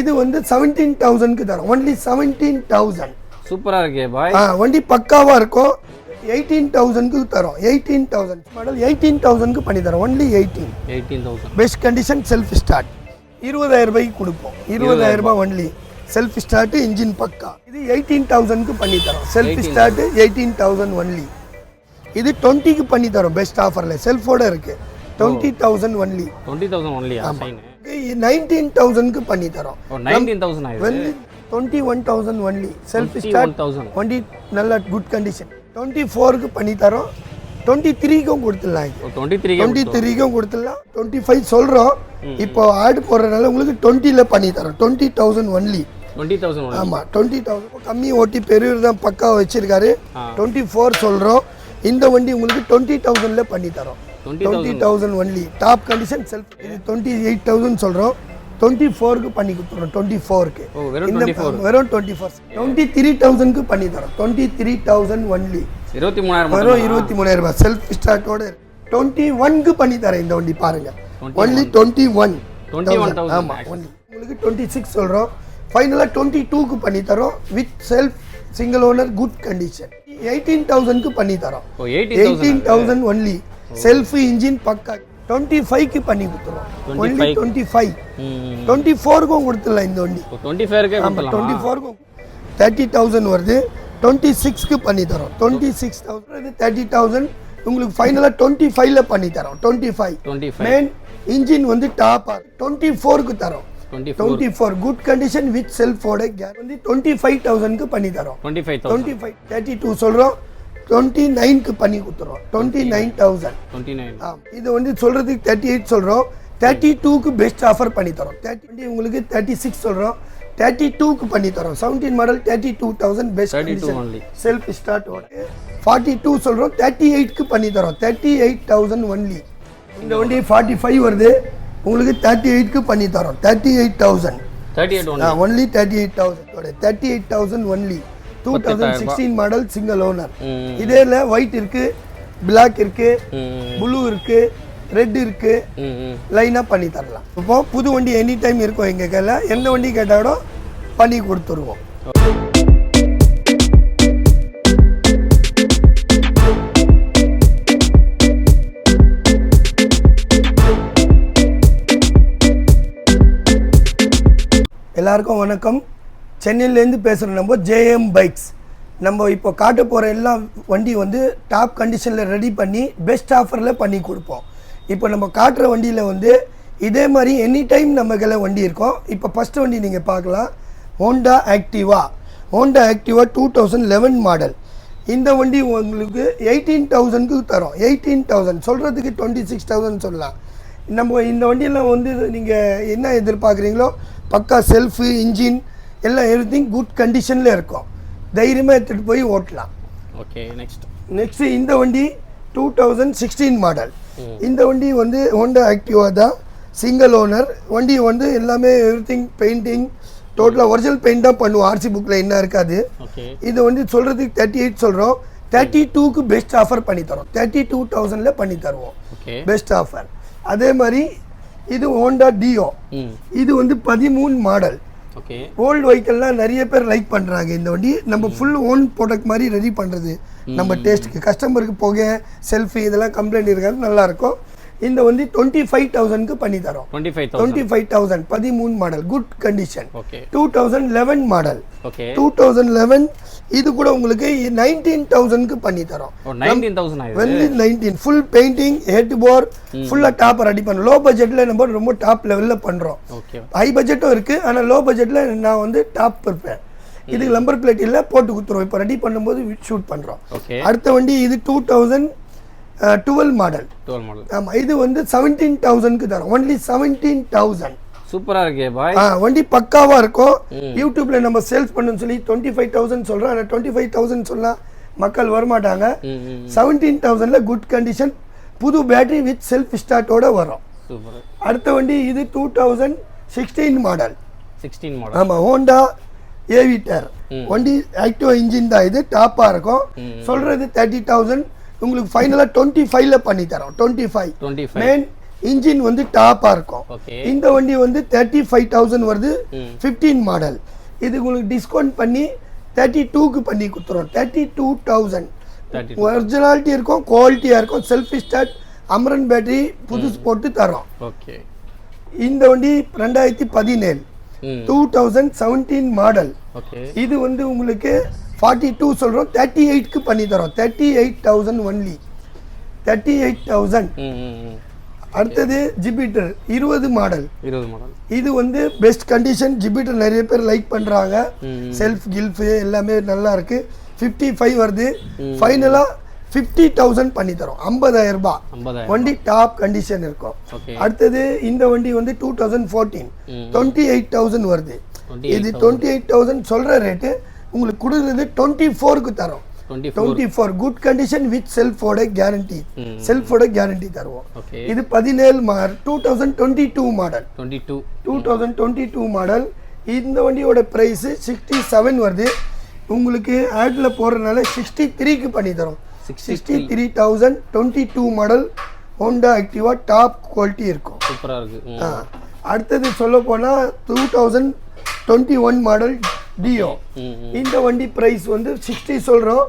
இது வந்து செவன்டீன் தௌசண்ட்க்கு தரோம். ஒன்லி செவன்டீன் தௌசண்ட் சூப்பரா இருக்கே பாய் ஆ வண்டி பக்காவா இருக்கும். எயிட்டீன் தௌசண்ட்க்கு தரோம். எயிட்டீன் தௌசண்ட் மாடல் எயிட்டீன் தௌசண்ட்க்கு பண்ணி தரோம். Only eighteen eighteen thousand best condition self start இருபதாயிரம் ரூபாய்க்கு கொடுப்போம். இருபதாயிரம் ரூபாய் ஒன்லி செல்ஃப் ஸ்டார்ட் இன்ஜின் பக்கா. இது எயிட்டீன் தௌசண்ட்க்கு பண்ணி தரோம். Self start eighteen thousand only இது டுவெண்ட்டிக்கு பண்ணி தரோம். பெஸ்ட் ஆஃபர்ல செல்ஃபோட இருக்கு. Twenty thousand only twenty thousand ஒன்லியா சைன் நைன்டீன் தௌசண்ட்க்கு பண்ணி தரோம். Nineteen thousand twenty one thousand only self start thousand நல்ல குட் கண்டிஷன் டுவெண்ட்டி ஃபோருக்கு பண்ணி தரோம். டுவெண்ட்டி த்ரீக்கும் கொடுத்துடலாம் டுவெண்ட்டி த்ரீ டுவெண்ட்டி த்ரீக்கும் கொடுத்துடலாம். டுவெண்ட்டி ஃபைவ் சொல்கிறோம் இப்போ ஆட் போடுறதுனால உங்களுக்கு டுவெண்ட்டியில் பண்ணி தரோம். டுவெண்ட்டி தௌசண்ட் ஒன்லி ஆமாம் டுவெண்ட்டி தௌசண்ட் கம்மி ஓட்டி பெரியவர் தான் பக்கா வச்சிருக்காரு. டுவெண்ட்டி ஃபோர் சொல்கிறோம் இந்த வண்டி உங்களுக்கு டுவெண்ட்டி தௌசண்டில் பண்ணி தரோம். Twenty thousand only top condition self இது டுவெண்ட்டி எயிட் தௌசண்ட் சொல்கிறோம் டுவெண்ட்டி ஃபோருக்கு பண்ணி கொடுத்துறோம். டுவெண்ட்டி ஃபோருக்கு இந்த வெறும் டுவெண்ட்டி ஃபோர் டுவெண்ட்டி த்ரீ தௌசண்ட்க்கு பண்ணி தரோம். டுவெண்ட்டி த்ரீ தௌசண்ட் ஒன்லி இருபத்தி மூணாயிரம் வெறும் இருபத்தி மூணாயிரம் ரூபாய். செல்ஃப் ஸ்டார்ட்டோட டுவெண்ட்டி ஒன்க்கு பண்ணி தரேன் இந்த வண்டி பாருங்க. 21. Only twenty one twenty one thousand ஆமா only. உங்களுக்கு டுவெண்ட்டி சிக்ஸ் சொல்கிறோம் ஃபைனலாக டுவெண்ட்டி டூக்கு பண்ணி தரோம். With self single owner good condition eighteen தௌசண்ட்க்கு பண்ணி தரோம். Eighteen thousand only self engine பக்கா டுவெண்ட்டி ஃபைவ்க்கு பண்ணி கொடுத்துருவோம். ஒன்லி டுவெண்ட்டி ஃபைவ் டுவெண்ட்டி ஃபோருக்கும் கொடுத்துடலாம் இந்த வண்டி. டுவெண்ட்டி ஃபேருக்கே டுவெண்ட்டி கொடுத்துடலாம்? ஃபோருக்கும் தேர்ட்டி தௌசண்ட் வருது. டுவெண்ட்டி சிக்ஸ்க்கு பண்ணி தரோம். Twenty six thousand thirty thousand உங்களுக்கு ஃபைனலாக டுவெண்ட்டி ஃபைவ்ல பண்ணி தரோம். Twenty five twenty main engine வந்து டாப் டுவெண்ட்டி ஃபோருக்கு தரோம் twenty four twenty good condition with செல்ஃபோட care வந்து டுவெண்ட்டி ஃபைவ் தௌசண்ட்க்கு பண்ணி தரோம். Twenty five twenty five thirty two சொல்கிறோம் டுவெண்ட்டி நைன்க்கு பண்ணி கொடுத்துருவோம் twenty nine thousand twenty nine ஆம். இது வந்து சொல்கிறதுக்கு தேர்ட்டி எயிட் சொல்கிறோம் தேர்ட்டி டூக்கு பெஸ்ட் ஆஃபர் பண்ணி தரோம். தேர்ட்டி உங்களுக்கு தேர்ட்டி சிக்ஸ் சொல்கிறோம் தேர்ட்டி டூக்கு பண்ணி தரோம். Seventeen model thirty two thousand best self start forty two சொல்கிறோம் தேர்ட்டி எயிட்க்கு பண்ணி தரோம். தேர்ட்டி எயிட் தௌசண்ட் ஒன்லி இந்த வண்டி ஃபார்ட்டி ஃபைவ் வருது. உங்களுக்கு தேர்ட்டி எயிட்க்கு பண்ணி தரோம். Thirty eight thousand thirty eight only thirty eight thousand thirty eight thousand only two thousand sixteen model single owner ம். இதே ஒயிட் இருக்கு பிளாக் இருக்கு ப்ளூ இருக்கு ரெட் இருக்கு. லைனாக பண்ணி தரலாம். இப்போ புது வண்டி எனி டைம் இருக்கும் எங்கள் கையில். எந்த வண்டி கேட்டாலும் பண்ணி கொடுத்துருவோம். எல்லாருக்கும் வணக்கம். சென்னையிலேருந்து பேசுகிற நம்ம ஜேஎம் பைக்ஸ் நம்ம இப்போ காட்ட போகிற எல்லா வண்டி வந்து டாப் கண்டிஷனில் ரெடி பண்ணி பெஸ்ட் ஆஃபரில் பண்ணி கொடுப்போம். இப்போ நம்ம காட்டுற வண்டியில் வந்து இதே மாதிரி எனி டைம் நம்ம வண்டி இருக்கும். இப்போ ஃபஸ்ட்டு வண்டி நீங்கள் பார்க்கலாம். Honda Activa Honda Activa two thousand eleven model இந்த வண்டி உங்களுக்கு எயிட்டீன் தௌசண்ட்க்கு தரோம். எயிட்டீன் தௌசண்ட் சொல்கிறதுக்கு டுவெண்ட்டி சிக்ஸ் தௌசண்ட் சொல்லலாம். நம்ம இந்த வண்டியெல்லாம் வந்து நீங்கள் என்ன எதிர்பார்க்குறீங்களோ பக்கா செல்ஃபு இன்ஜின் எல்லாம் எவ்ரி குட் கண்டிஷனில் இருக்கும். தைரியமாக எடுத்துகிட்டு போய் ஓட்டலாம். ஓகே நெக்ஸ்ட் நெக்ஸ்ட்டு இந்த வண்டி டூ தௌசண்ட் சிக்ஸ்டீன் மாடல் இந்த வண்டி வந்து ஹோண்டா ஆக்டிவா தான். சிங்கிள் ஓனர் வண்டி வந்து எல்லாமே எவ்ரி பெயிண்டிங் டோட்டலாக ஒரிஜினல் பெயிண்ட் தான் பண்ணுவோம். ஆர்சி புக்கில் என்ன இருக்காது. இது வந்து சொல்கிறதுக்கு தேர்ட்டி எயிட் சொல்கிறோம் தேர்ட்டி டூக்கு பெஸ்ட் ஆஃபர் பண்ணி தரோம். தேர்ட்டி டூ தௌசண்டில் பண்ணி தருவோம். பெஸ்ட் ஆஃபர் அதே மாதிரி இது ஹோண்டா டியோ இது வந்து பதிமூணு மாடல் ஓல்டு வெஹிக்கல்லாம் நிறைய பேர் லைக் பண்ணுறாங்க இந்த வண்டி நம்ம ஃபுல் ஓன் ப்ராடக்ட் மாதிரி ரெடி பண்ணுறது நம்ம டேஸ்ட்டுக்கு கஸ்டமருக்கு புகை செல்ஃபி இதெல்லாம் கம்ப்ளைண்ட் இருக்காது நல்லாயிருக்கும் இந்த வந்து டுவெண்ட்டி ஃபைவ் தௌசண்ட்க்கு பண்ணி தரோம். டுவெண்ட்டி ஃபைவ் தௌசண்ட் பதிமூணு model good condition two thousand eleven model two thousand eleven இது கூட உங்களுக்கு நைன்டீன் தௌசண்ட்க்கு பண்ணி தரோம். Nineteen full painting head bore ஃபுல்லாக டாப் ரெடி பண்ணோம். லோ பட்ஜெட்டில் நம்ம ரொம்ப டாப் லெவலில் பண்ணுறோம் ஹை பட்ஜெட்டும் இருக்குது ஆனால் லோ பட்ஜெட்டில் நான் வந்து டாப் இருப்பேன் இதுக்கு நம்பர் பிளேட் இல்லை போட்டு கொடுத்துருவோம் இப்போ ரெடி பண்ணும்போது ஷூட் பண்ணுறோம் அடுத்த வண்டி இது two thousand twelve model. Twelve model. ஆமாம் இது வந்து செவன்டீன் தௌசண்ட்க்கு தரோம். ஒன்லி செவன்டீன் தௌசண்ட் சூப்பரா இருக்கே பாய் ஆ வண்டி பக்காவா இருக்கும். யூடியூப்ல நம்ம சேல்ஸ் பண்ணணும்னு சொல்லி டுவெண்ட்டி ஃபைவ் தௌசண்ட் சொல்றோம். ஆனால் டுவெண்ட்டி ஃபைவ் தௌசண்ட் சொன்னா மக்கள் வரமாட்டாங்க. செவன்டீன் தௌசண்ட்ல குட் கண்டிஷன் புது பேட்டரி வித் செல்ஃப் ஸ்டார்ட்டோட வரும். சூப்பர். அடுத்த வண்டி இது two thousand sixteen model sixteen model ஆமாம் ஹோண்டா ஏவிட்டர் வண்டி ஆக்டிவா இன்ஜின் தான் இது டாப்பாக இருக்கும். சொல்றது தேர்ட்டி தௌசண்ட் உங்களுக்கு ஃபைனலாக டுவெண்ட்டி ஃபைவ்ல பண்ணி தரோம். டுவெண்ட்டி ஃபைவ் மெயின் இன்ஜின் வந்து டாப்பாக இருக்கும். இந்த வண்டி வந்து தேர்ட்டி ஃபைவ் தௌசண்ட் வருது ஃபிஃப்டீன் மாடல் இது உங்களுக்கு டிஸ்கவுண்ட் பண்ணி தேர்ட்டி டூக்கு பண்ணி கொடுத்துருவோம் தேர்ட்டி டூ தௌசண்ட் ஒரிஜினாலிட்டி இருக்கும் குவாலிட்டியாக இருக்கும். செல்ஃப் ஸ்டார்ட் அமரன் பேட்டரி புதுசு போட்டு தரோம். ஓகே இந்த வண்டி ரெண்டாயிரத்தி பதினேழு. டூ தௌசண்ட் செவன்டீன் மாடல் இது வந்து உங்களுக்கு ஃபார்ட்டி டூ சொல்கிறோம் தேர்ட்டி எயிட்க்கு பண்ணி தரோம். Thirty eight thousand only thirty eight thousand அடுத்தது ஜிபிட்டர் இருபது மாடல் இருபது மாடல் இது வந்து பெஸ்ட் கண்டிஷன் ஜிபிட்டர் நிறைய பேர் லைக் பண்ணுறாங்க செல்ஃப் கில்ஃபு எல்லாமே நல்லா இருக்கு. ஃபிஃப்டி ஃபைவ் வருது ஃபைனலாக ஃபிஃப்டி தௌசண்ட் பண்ணி தரோம். ஐம்பதாயிரம் ரூபாய். வண்டி டாப் கண்டிஷன் இருக்கும். அடுத்தது இந்த வண்டி வந்து two thousand fourteen twenty eight thousand வருது. இது டுவெண்ட்டி எயிட் தௌசண்ட் சொல்கிற ரேட்டு உங்களுக்கு கொடுக்குறது டுவெண்ட்டி ஃபோருக்கு தரோம். Twenty four good condition with செல்ஃபோட guarantee செல்ஃபோட கேரண்டி தருவோம். இது பதினேழு model two thousand twenty two model. Twenty two two thousand twenty two model. இந்த வண்டியோட ப்ரைஸு சிக்ஸ்டி செவன் வருது. உங்களுக்கு ஆடில் போகிறதுனால சிக்ஸ்டி த்ரீக்கு பண்ணி தரோம். Sixty three thousand twenty two model Honda Activa top quality இருக்கும் சூப்பராக இருக்கு. ஆ. அடுத்தது சொல்ல போனால் two thousand twenty one model Dio ம் இந்த வண்டி ப்ரைஸ் வந்து சிக்ஸ்டி சொல்கிறோம்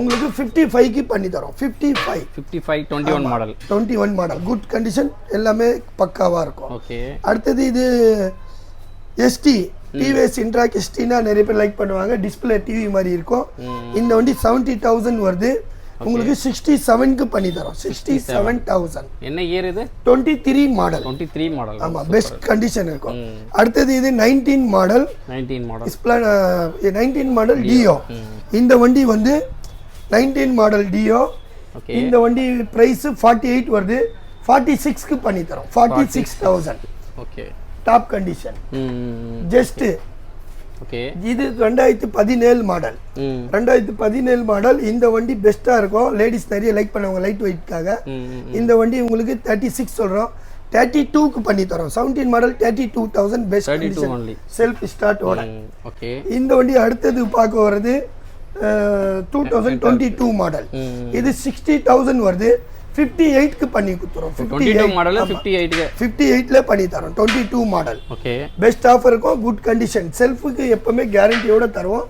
உங்களுக்கு ஃபிஃப்டி ஃபைவ்க்கு பண்ணி தரோம். Fifty five fifty five twenty one model twenty one model good condition எல்லாமே பக்காவாக இருக்கும். ஓகே அடுத்தது இது எஸ்டி டிவிஎஸ் இன்ட்ராக் எஸ்டினா நிறைய பேர் லைக் பண்ணுவாங்க. டிஸ்பிளே டிவி மாதிரி இருக்கும். ம் இந்த வண்டி செவன்ட்டி தௌசண்ட் வருது. உங்களுக்கு சிக்ஸ்டி செவனுக்கு பண்ணி தரோம். சிக்ஸ்டி செவன் தௌசண்ட் என்ன இயர் இது? Twenty three model twenty three model ஆமாம் பெஸ்ட் கண்டிஷன் இருக்கும் அடுத்தது இது nineteen model nineteen model nineteen model Dio இந்த வண்டி வந்து நைன்டீன் மாடல் டியோ இந்த வண்டி ப்ரைஸ் ஃபார்ட்டி எயிட் வருது. ஃபார்ட்டி சிக்ஸ்க்கு பண்ணி தரோம். Forty six thousand okay top condition ம் ஜஸ்ட் ஓகே இது ரெண்டாயிரத்தி பதினேழு மாடல் ரெண்டாயிரத்தி பதினேழு மாடல் இந்த வண்டி பெஸ்ட்டாக இருக்கும். லேடிஸ் நிறைய லைக் பண்ணுவாங்க லைட் வெயிட்காக இந்த வண்டி உங்களுக்கு தேர்ட்டி சிக்ஸ் சொல்கிறோம் தேர்ட்டி டூக்கு பண்ணி தரோம் seventeen model thirty two thousand best self start ஓட ஓகே இந்த வண்டி அடுத்தது பார்க்க வர்றது two thousand twenty two model இது சிக்ஸ்டி தௌசண்ட் வருது. ஃபிஃப்டி எயிட்க்கு பண்ணி கொடுத்துரும் ஃபிஃப்டி எயிட் மாடல் ஃபிஃப்டி எயிட்டுக்கு ஃபிஃப்டி எயிட்டில் பண்ணி தரோம். Twenty two model okay best offer இருக்கும் குட் கண்டிஷன் செல்ஃபுக்கு எப்பவுமே கேரண்டியோட தருவோம்.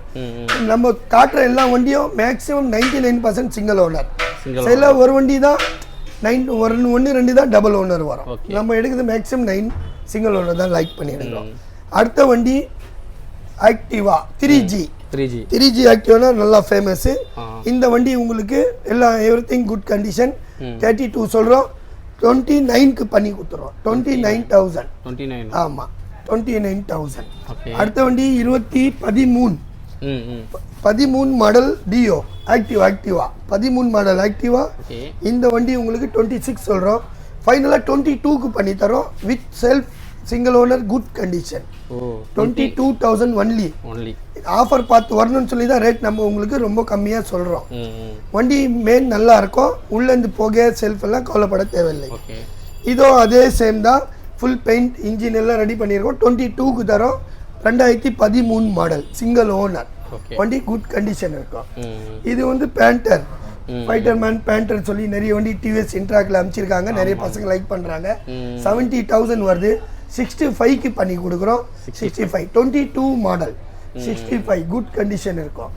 நம்ம காட்டுற எல்லா வண்டியும் maximum ninety nine percent single owner சில ஒரு வண்டி தான் நைன் ஒரு ஒன்று ரெண்டு தான் டபுள் ஓனர் வரும். நம்ம எடுக்கிறது மேக்ஸிமம் நைன் சிங்கிள் ஓனர் தான் லைக் பண்ணி எடுக்கிறோம் அடுத்த வண்டி Activa three G three G three G ஆக்டிவானா நல்லா ஃபேமஸ்ஸு இந்த வண்டி உங்களுக்கு எல்லாம் everything good condition. Thirty two சொல்கிறோம் டுவெண்ட்டி நைனுக்கு பண்ணி கொடுத்துருவோம் twenty nine thousand twenty nine ஆமாம் டுவெண்ட்டி நைன் தௌசண்ட் அடுத்த வண்டி இருபத்தி பதிமூணு. பதிமூணு மாடல் டியோ ஆக்டிவா ஆக்டிவா பதிமூணு மாடல் ஆக்டிவா இந்த வண்டி உங்களுக்கு டுவெண்ட்டி சிக்ஸ் சொல்கிறோம் ஃபைனலாக டுவெண்ட்டி டூக்கு பண்ணி தரோம். With self single owner good condition twenty two thousand only only offer பார்த்து வரணும்னு சொல்லி தான் ரேட் நம்ம உங்களுக்கு ரொம்ப கம்மியாக சொல்கிறோம் வண்டி மெயின் நல்லா இருக்கும். உள்ளேருந்து போக செல்ஃப் எல்லாம் கவலைப்பட தேவையில்லை. இதோ அதே சேம் தான். ஃபுல் பெயிண்ட் இன்ஜின் எல்லாம் ரெடி பண்ணியிருக்கோம். டுவெண்ட்டி டூக்கு தரோம். ரெண்டாயிரத்தி பதிமூணு மாடல் சிங்கிள் ஓனர் வண்டி குட் கண்டிஷன் இருக்கும். இது வந்து பேண்டர். ஃபைட்டர் மேன் பேண்டர் சொல்லி நிறைய வண்டி டிவிஎஸ் இன்ட்ராக்ல அமைச்சிருக்காங்க. நிறைய பசங்க லைக் பண்ணுறாங்க ம் செவன்ட்டி தௌசண்ட் வருது. சிக்ஸ்டி ஃபைவ்க்கு பண்ணி கொடுக்குறோம். Sixty five twenty two model sixty five good condition இருக்கும்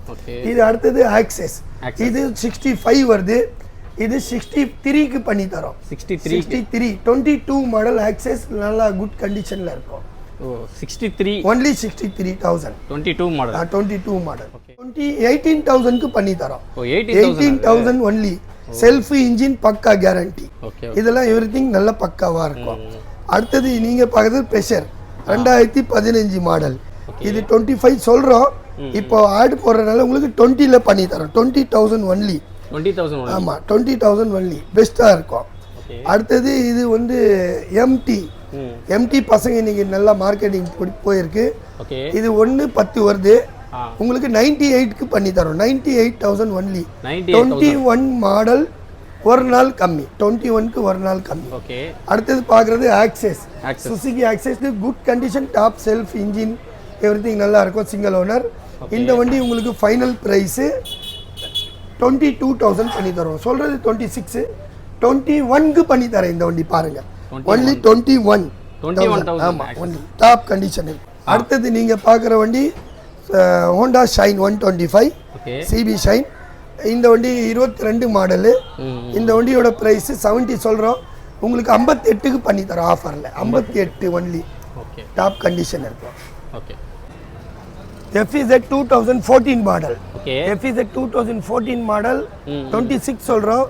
இது அடுத்தது ஆக்சஸ். இது சிக்ஸ்டி ஃபைவ் வருது. இது சிக்ஸ்டி த்ரீக்கு பண்ணி தரோம். Sixty three sixty three twenty two model Access நல்லா குட் கண்டிஷனில் இருக்கும். Sixty three only sixty three thousand twenty two model twenty two model. Twenty eighteen தௌசண்ட்க்கு பண்ணி தரோம். Eighteen thousand only self engine பக்கா கேரண்டி இதெல்லாம் எவ்ரி திங் நல்ல பக்காவாக இருக்கும். அடுத்தது நீங்கள் பார்க்குறது ப்ரெஷர் ரெண்டாயிரத்தி பதினஞ்சு மாடல் இது டுவெண்ட்டி ஃபைவ் சொல்கிறோம் இப்போ ஆட் போடுறதுனால உங்களுக்கு டுவெண்ட்டியில் பண்ணி தரோம். டுவெண்ட்டி தௌசண்ட் ஒன்லி ஆமாம் டுவெண்ட்டி தௌசண்ட் ஒன்லி பெஸ்ட்டாக இருக்கும். அடுத்தது இது வந்து எம்டி எம்டி பசங்க இன்னைக்கு நல்லா மார்க்கெட்டிங் போயிருக்கு. இது ஒன்று பத்து வருது. உங்களுக்கு நைன்டி எயிட்க்கு பண்ணி தரோம். Ninety eight thousand only twenty one model ஒரு நாள் கம்மி. டுவெண்ட்டி ஒன்க்கு ஒரு நாள் கம்மி. ஓகே. அடுத்தது பார்க்குறது Access. Suzuki Access good condition top self engine every நல்லா இருக்கும் சிங்கிள் ஓனர் இந்த வண்டி உங்களுக்கு final price twenty two thousand பண்ணி தரோம் சொல்கிறது டுவெண்ட்டி சிக்ஸு டுவெண்ட்டி ஒன்க்கு பண்ணி தரேன் இந்த வண்டி பாருங்கள் ஒன்லி டுவெண்ட்டி ஒன் ஆமாம் ஒன்லி டாப் கண்டிஷன் அடுத்தது நீங்கள் பார்க்குற வண்டி Honda Shine one twenty five CB Shine இந்த வண்டி இருபத்தி ரெண்டு மாடலு இந்த வண்டியோட ப்ரைஸ் செவன்ட்டி சொல்கிறோம் உங்களுக்கு ஐம்பத்தி எட்டுக்கு பண்ணி தரோம் ஆஃபரில் ஐம்பத்தி எட்டு ஒன்லி ஓகே. டாப் கண்டிஷன் இருக்கும் okay. FZ two thousand fourteen model okay. FZ two thousand fourteen model. Twenty six சொல்கிறோம்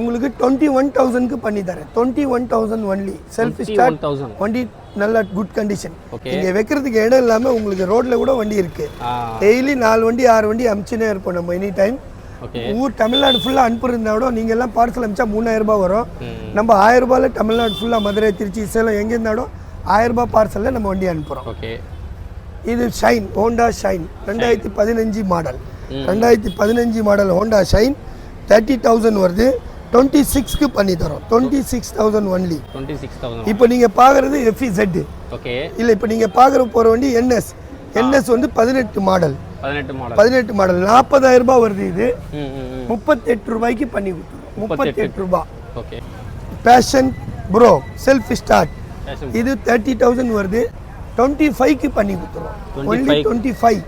உங்களுக்கு டுவெண்ட்டி ஒன் தௌசண்ட்க்கு பண்ணி தரேன் twenty one thousand only self start 21,000. வண்டி நல்ல குட் கண்டிஷன். இங்கே வைக்கிறதுக்கு இடம் இல்லாமல் உங்களுக்கு ரோட்டில் கூட வண்டி இருக்குது டெய்லி நாலு வண்டி ஆறு வண்டி அமுச்சுனே இருப்போம் நம்ம எனி டைம் ஊர் தமிழ்நாடு ஃபுல்லாக அனுப்புறதா கூட நீங்கள் எல்லாம் பார்சல் அனுப்பிச்சா மூணாயிரம் ரூபாய் வரும். நம்ம ஆயிரம் ரூபாயில் தமிழ்நாடு ஃபுல்லாக மதுரை திருச்சி சேலம் எங்கே இருந்தாலும் ஆயிரம் ரூபாய் பார்சலில் நம்ம வண்டி அனுப்புகிறோம் ஓகே. இது ஷைன் ஹோண்டா ஷைன் ரெண்டாயிரத்தி பதினஞ்சு மாடல் ரெண்டாயிரத்தி பதினஞ்சு model Honda Shine thirty thousand வருது. டுவெண்ட்டி சிக்ஸ்க்கு பண்ணி தரோம். டுவெண்ட்டி சிக்ஸ் தௌசண்ட் ஒன்லி இப்போ நீங்கள் பார்க்குறது எஃப்இசெட் ஓகே. இல்லை இப்போ நீங்கள் பார்க்குற போகிற வண்டி என்எஸ் என்எஸ் வந்து பதினெட்டு மாடல் பதினெட்டு மாடல் நாற்பதாயிரம் ரூபாய் வருது இது. முப்பத்தெட்டு ரூபாய்க்கு பண்ணி கொடுத்துருவோம். முப்பத்தெட்டு ரூபாய் okay. Passion pro self start இது தேர்ட்டி தௌசண்ட் வருது. டுவெண்ட்டி ஃபைவ்க்கு பண்ணி கொடுத்துருவோம். 25. ஒன்லி டுவெண்ட்டி ஃபைவ்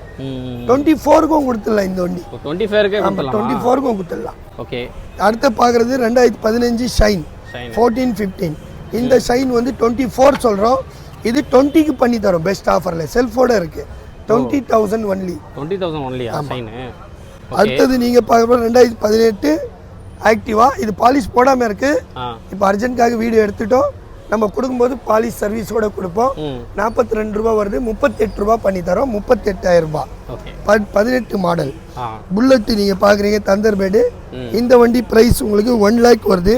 டுவெண்ட்டி ஃபோருக்கும் கொடுத்துடலாம் இந்த வண்டி. டுவெண்ட்டி ஃபேருக்கே டுவெண்ட்டி ஃபோருக்கும் கொடுத்துடலாம். ஓகே. அடுத்து பார்க்குறது ரெண்டாயிரத்தி பதினஞ்சு ஷைன் ஷைன் ஃபோர்டீன் ஃபிஃப்டீன் இந்த ஷைன் வந்து டுவெண்ட்டி ஃபோர் சொல்கிறோம் இது டுவெண்ட்டிக்கு பண்ணி தரோம். பெஸ்ட் ஆஃபரில் செல்ஃபோட இருக்குது twenty thousand only twenty thousand ஒன்லியா Shine okay அடுத்தது நீங்கள் பார்க்குற ரெண்டாயிரத்தி பதினெட்டு ஆக்டிவா. இது பாலிஷ் போடாமல் இருக்குது இப்போ அர்ஜென்ட்காக வீடியோ எடுத்துட்டோம். நம்ம கொடுக்கும்போது பாலிஷ் சர்வீஸோட கொடுப்போம். நாற்பத்தி ரெண்டு ரூபா வருது. முப்பத்தெட்டு ரூபா பண்ணி தரோம். முப்பத்தெட்டாயிரம் ரூபாய். பதினெட்டு மாடல். புல்லட் நீங்கள் பார்க்குறீங்க தந்தர்பேடு. இந்த வண்டி ப்ரைஸ் உங்களுக்கு ஒன் லேக் வருது.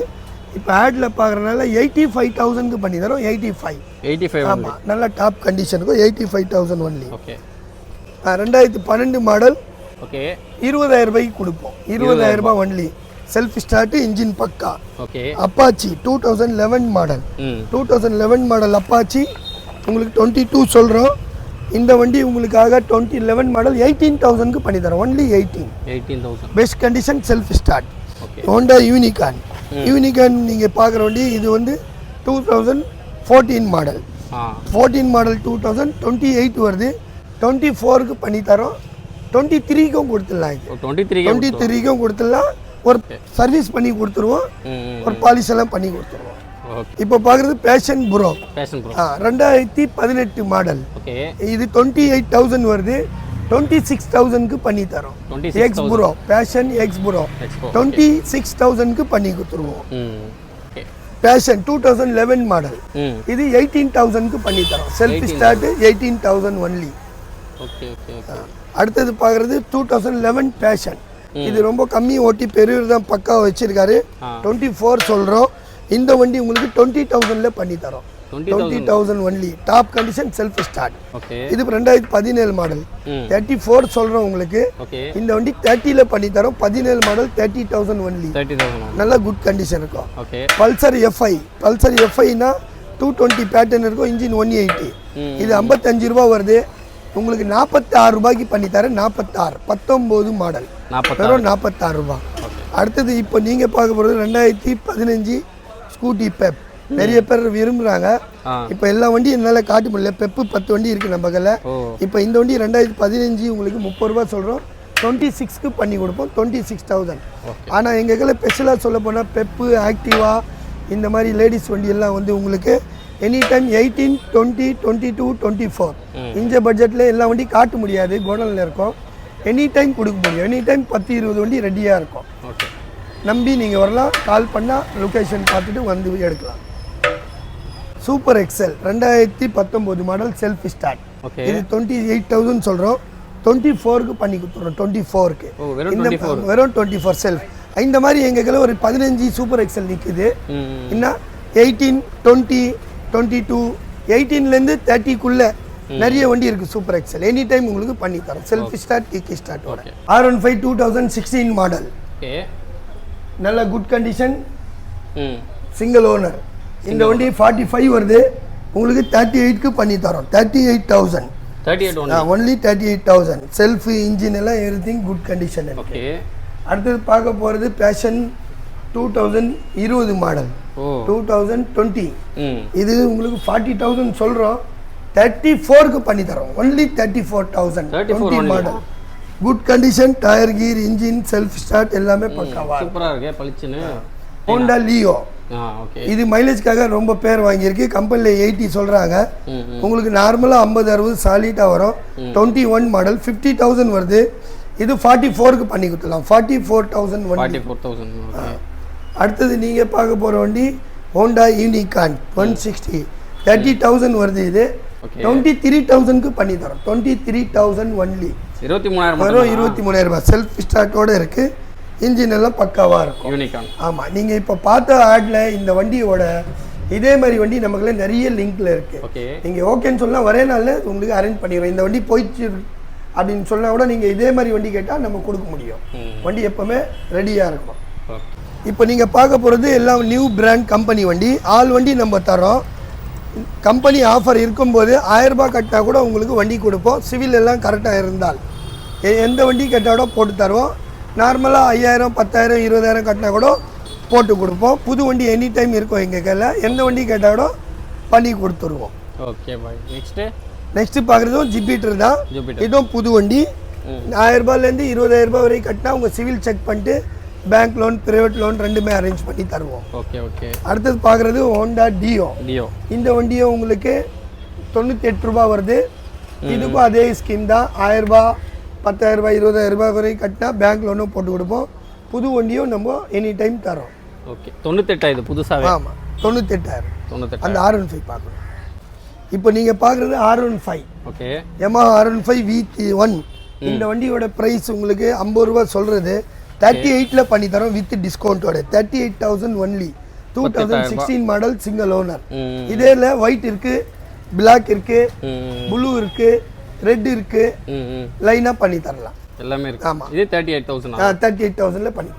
இப்போ ஆடில் பார்க்குறதுனால எயிட்டி ஃபைவ் தௌசண்ட்க்கு பண்ணி தரோம். எயிட்டி ஃபைவ் எயிட்டி ஃபைவ் ஆமாம் நல்ல top கண்டிஷனுக்கும் eighty five thousand only okay. ரெண்டாயிரத்தி பன்னெண்டு மாடல் ஓகே இருபதாயிரம் ரூபாய்க்கு கொடுப்போம். இருபதாயிரம் ரூபாய் ஒன்லி செல்ஃப் ஸ்டார்ட் இன்ஜின் பக்கா. Okay Apache two thousand eleven model two thousand eleven model Apache உங்களுக்கு டுவெண்ட்டி டூ சொல்கிறோம் இந்த வண்டி உங்களுக்காக டுவெண்ட்டி லெவன் மாடல் எயிட்டீன் தௌசண்ட்க்கு பண்ணி தரோம். Only eighteen eighteen thousand best condition self start Honda Unicorn Unicorn நீங்கள் பார்க்குற வண்டி இது வந்து two thousand fourteen model fourteen model two thousand twenty eight வருது. டுவெண்ட்டி ஃபோருக்கு பண்ணி தரோம் டுவெண்ட்டி த்ரீக்கும் கொடுத்துடலாம் இது. டுவெண்ட்டி த்ரீ டுவெண்ட்டி த்ரீக்கும் கொடுத்துடலாம். ஒரு சர்வீஸ் பண்ணி கொடுத்துருவோம். ஒரு பாலிஷ் எல்லாம் பண்ணி கொடுத்துருவோம். இப்போ பார்க்குறது பேஷன் ப்ரோ. Passion Pro. ஆ ரெண்டாயிரத்தி பதினெட்டு மாடல். இது டுவெண்ட்டி எயிட் தௌசண்ட் வருது. டுவெண்ட்டி சிக்ஸ் தௌசண்ட்க்கு பண்ணி தரோம் X Pro Passion X Pro. Twenty six தௌசண்ட்க்கு பண்ணி கொடுத்துருவோம். Passion two thousand eleven model. இது எயிட்டீன் தௌசண்ட்க்கு பண்ணி தரோம் self start eighteen thousand only அடுத்தது பார்க்குறது டூ தௌசண்ட் லெவன் பேஷன் இது ரொம்ப கம்மி ஓட்டி பெரியவர் தான் பக்காவாக வச்சிருக்காரு. டுவெண்ட்டி ஃபோர் சொல்கிறோம் இந்த வண்டி உங்களுக்கு டுவெண்ட்டி தௌசண்டில் பண்ணி தரோம். Twenty thousand only top condition self start இது ரெண்டாயிரத்தி பதினேழு மாடல் தேர்ட்டி ஃபோர் சொல்கிறோம் உங்களுக்கு. இந்த வண்டி தேர்ட்டியில் பண்ணி தரோம். பதினேழு மாடல் தேர்ட்டி தௌசண்ட் ஒன்லி நல்ல குட் கண்டிஷன் இருக்கும். பல்சர் எஃப்ஐ பல்சர் எஃப்ஐனா டூ டுவெண்ட்டி பேட்டர்ன் இருக்கும். Engine one eighty. இது ஐம்பத்தஞ்சு ரூபா வருது. உங்களுக்கு நாற்பத்தி ஆறு ரூபாய்க்கு பண்ணி தரேன் நாற்பத்தாறு பத்தொம்போது மாடல் வெறும் நாற்பத்தாறு ரூபாய் ஓகே அடுத்தது இப்போ நீங்கள் பார்க்க போகிறது ரெண்டாயிரத்தி பதினஞ்சு ஸ்கூட்டி பெப் நிறைய பேர் விரும்புகிறாங்க இப்போ எல்லா வண்டியும் என்னால் காட்ட முடியல. பெப்பு பத்து வண்டி இருக்குது நம்ம கையில் இப்போ இந்த வண்டி ரெண்டாயிரத்தி பதினஞ்சு உங்களுக்கு முப்பது ரூபா சொல்கிறோம் டுவெண்ட்டி சிக்ஸ்க்கு பண்ணி கொடுப்போம். டுவெண்ட்டி சிக்ஸ் தௌசண்ட் ஆனால் எங்கள் கையில் ஸ்பெஷலாக சொல்ல போனால் பெப்பு ஆக்டிவா இந்த மாதிரி லேடிஸ் வண்டி எல்லாம் வந்து உங்களுக்கு any time eighteen twenty twenty two twenty four. இந்த பட்ஜெட்டில் எல்லா வண்டி காட்ட முடியாது கோடனில் இருக்கும். எனி டைம் கொடுக்க முடியும். எனி டைம் பத்து இருபது வண்டி ரெடியாக இருக்கும். நம்பி நீங்கள் வரலாம். கால் பண்ணால் லொக்கேஷன் பார்த்துட்டு வந்து எடுக்கலாம். சூப்பர் எக்ஸல் ரெண்டாயிரத்தி பத்தொம்போது மாடல் செல்ஃப் ஸ்டார்ட் இது டுவெண்ட்டி எயிட் தௌசண்ட் சொல்கிறோம் டுவெண்ட்டி ஃபோருக்கு பண்ணி கொடுத்துறோம். டுவெண்ட்டி ஃபோருக்கு இந்த வெறும் டுவெண்ட்டி ஃபோர் செல்ஃப் இந்த மாதிரி எங்கள் ஒரு பதினஞ்சு சூப்பர் எக்ஸல் நிற்குது என்ன? எயிட்டீன் டுவெண்ட்டி டுவெண்ட்டி டூ எயிட்டீன்லேருந்து தேர்ட்டிக்குள்ளே நிறைய வண்டி இருக்குது சூப்பர் எக்ஸல் எனி டைம் உங்களுக்கு பண்ணி தரோம் self start kick ஸ்டார்ட்டோட. R one five two thousand sixteen model நல்ல குட் கண்டிஷன் சிங்கிள் ஓனர் இந்த வண்டி ஃபார்ட்டி ஃபைவ் வருது. உங்களுக்கு தேர்ட்டி எயிட்க்கு பண்ணி தரோம் thirty eight thousand only thirty eight thousand self engine எல்லாம் எவ்ரி திங் குட் கண்டிஷன் அடுத்தது பார்க்க போகிறது பேஷன் டூ தௌசண்ட் இருபது மாடல் டூ தௌசண்ட் டுவெண்ட்டி இது உங்களுக்கு ஃபார்ட்டி தௌசண்ட் சொல்கிறோம் தேர்ட்டி ஃபோருக்கு பண்ணி தரோம். Only thirty four thousand 34 twenty. Model good condition tyre gear engine self start எல்லாமே பக்காவா சூப்பராக இருக்கே பளிச்சுன்னு. ஹோண்டா லியோ இது மைலேஜ்க்காக ரொம்ப பேர் வாங்கியிருக்கு. கம்பெனியில் எயிட்டி சொல்கிறாங்க உங்களுக்கு நார்மலாக ஐம்பது அறுபது சாலிட்டாக வரும். Twenty one model fifty thousand வருது. இது ஃபார்ட்டி ஃபோருக்கு பண்ணி கொடுத்துடலாம். Forty four thousand one forty four thousand அடுத்தது நீங்கள் பார்க்க போகிற வண்டி Honda Unicorn one sixty thirty thousand வருது இது. டுவெண்ட்டி த்ரீ தௌசண்ட்க்கு பண்ணி தரோம். டுவெண்ட்டி த்ரீ தௌசண்ட் ஒன்லி இருபத்தி மூணாயிரம் வரும் இருபத்தி மூணாயிரம் ரூபாய். செல்ஃப் ஸ்டார்ட்டோட இருக்குது இன்ஜின் எல்லாம் பக்காவாக இருக்கும். யூனிகான் ஆமாம் நீங்கள் இப்போ பார்த்த ஆடில் இந்த வண்டியோட இதே மாதிரி வண்டி நமக்குள்ள நிறைய லிங்க்ல இருக்குது ஓகே நீங்கள் ஓகேன்னு சொன்னால் ஒரே நாளில் உங்களுக்கு அரேஞ்ச் பண்ணிடுறோம். இந்த வண்டி போயிடுச்சு அப்படின்னு சொன்னால் கூட நீங்கள் இதே மாதிரி வண்டி கேட்டால் நம்ம கொடுக்க முடியும். வண்டி எப்போவுமே ரெடியாக இருக்கும். இப்போ நீங்கள் பார்க்க போகிறது எல்லாம் நியூ பிராண்ட் கம்பெனி வண்டி. ஆல் வண்டி நம்ம தரோம் கம்பெனி ஆஃபர் இருக்கும்போது ஆயிரம் ரூபாய் கட்டினா கூட உங்களுக்கு வண்டி கொடுப்போம். சிவில் எல்லாம் கரெக்டாக இருந்தால். எந்த வண்டி கேட்டால் கூட போட்டு தருவோம். நார்மலாக ஐயாயிரம் பத்தாயிரம் இருபதாயிரம் கட்டினா கூட போட்டு கொடுப்போம். புது வண்டி எனி டைம் இருக்கும் எங்கள் கையில். எந்த வண்டி கேட்டால் கூட பண்ணி கொடுத்துருவோம். ஓகே பாய் நெக்ஸ்ட்டு நெக்ஸ்ட்டு பார்க்குறதும் ஜிபிட்டர் தான். இதுவும் புது வண்டி. இருபதாயிரம் ரூபாய் வரைக்கும் கட்டினா உங்கள் சிவில் செக் பண்ணிட்டு பேங்க் லோன் ப்ரைவேட் லோன் ரெண்டுமே அரேஞ்ச் பண்ணி தருவோம். Okay okay. அடுத்தது பார்க்குறது ஹோண்டா டியோ டியோ இந்த வண்டியும் உங்களுக்கு தொண்ணூற்றி எட்டு ரூபா வருது. இதுக்கும் அதே ஸ்கீம் தான். ஆயிரம் ரூபாய் பத்தாயிரம் ரூபாய் இருபதாயிரம் ரூபாய் வரைக்கும் கட்டினா பேங்க் லோனும் போட்டு கொடுப்போம். புது வண்டியும் நம்ம எனி டைம் தரோம். ஓகே. தொண்ணூத்தெட்டா இது புதுசாகவே ஆமாம் தொண்ணூத்தெட்டாயிரம். தொண்ணூத்தெட்டு அந்த ஆர் ஒன் ஃபைவ் பார்க்கணும். இப்போ நீங்கள் பார்க்குறது R one five okay. Yamaha R one five V one இந்த வண்டியோட ப்ரைஸ் உங்களுக்கு ஐம்பது ரூபா சொல்கிறது தேர்ட்டி எயிட்டில் பண்ணி தரோம் with டிஸ்கவுண்ட்டோட thirty eight thousand only two thousand sixteen model single owner இதேல white இருக்கு பிளாக் இருக்கு ப்ளூ இருக்கு ரெட் இருக்கு. லைனாக பண்ணி தரலாம் எல்லாமே இருக்கு. ஆமா. இது thirty eight thousand thirty eight தௌசண்ட்ல பண்ணி